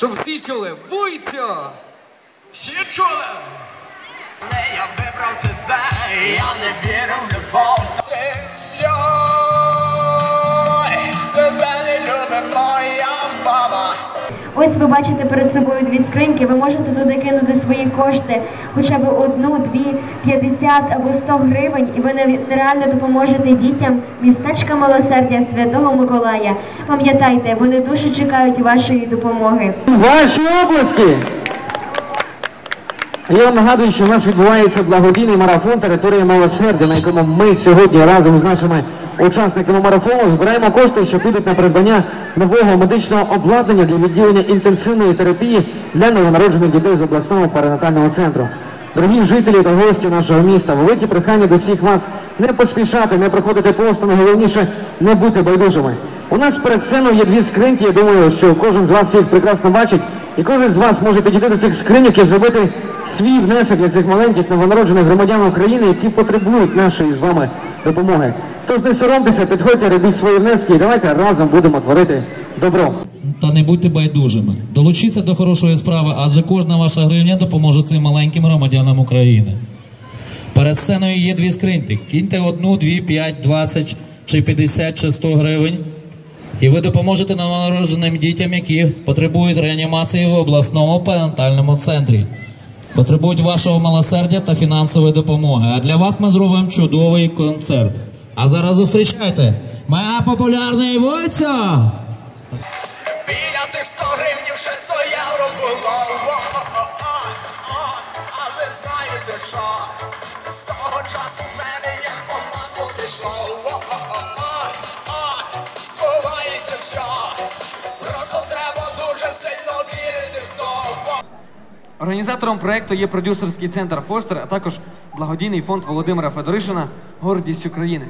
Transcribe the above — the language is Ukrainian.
Щоб всі чули, вуйця! Всі чули? Не я вибрав тебе, я не вірю в любов. Ти ой, тебе не любить моя. Ось ви бачите перед собою дві скриньки. Ви можете туди кинути свої кошти, хоча б одну, дві, 50 або 100 гривень, і ви нереально допоможете дітям містечка милосердя Святого Миколая. Пам'ятайте, вони дуже чекають вашої допомоги. Ваші обласки! Я вам нагадую, що у нас відбувається благодійний марафон території милосердя, на якому ми сьогодні разом з нашими учасниками марафону збираємо кошти, що підуть на придбання нового медичного обладнання для відділення інтенсивної терапії для новонароджених дітей з обласного перинатального центру. Дорогі жителі та гості нашого міста, велике прохання до всіх вас не поспішати, не проходити повсто, найголовніше не бути байдужими. У нас перед сценою є дві скриньки. Я думаю, що кожен з вас їх прекрасно бачить, і кожен з вас може підійти до цих скриньок і зробити свій внесок для цих маленьких новонароджених громадян України, які потребують нашої з вами допомоги. Тож не соромтеся, підходьте, робіть свої внески і давайте разом будемо творити добро. Та не будьте байдужими. Долучіться до хорошої справи, адже кожна ваша гривня допоможе цим маленьким громадянам України. Перед сценою є дві скриньки. Кіньте одну, дві, п'ять, двадцять чи 50 чи 100 гривень. І ви допоможете новонародженим дітям, які потребують реанімації в обласному перинатальному центрі. Потребують вашого милосердя та фінансової допомоги. А для вас ми зробимо чудовий концерт. А зараз зустрічайте моя популярний Войця! Біля тих 100 гривнів ще 100 євро було. А ви знаєте що? З того часу в мене як по маслу пішло. Організатором проекту є продюсерський центр Фостер, а також благодійний фонд Володимира Федоришина Гордість України.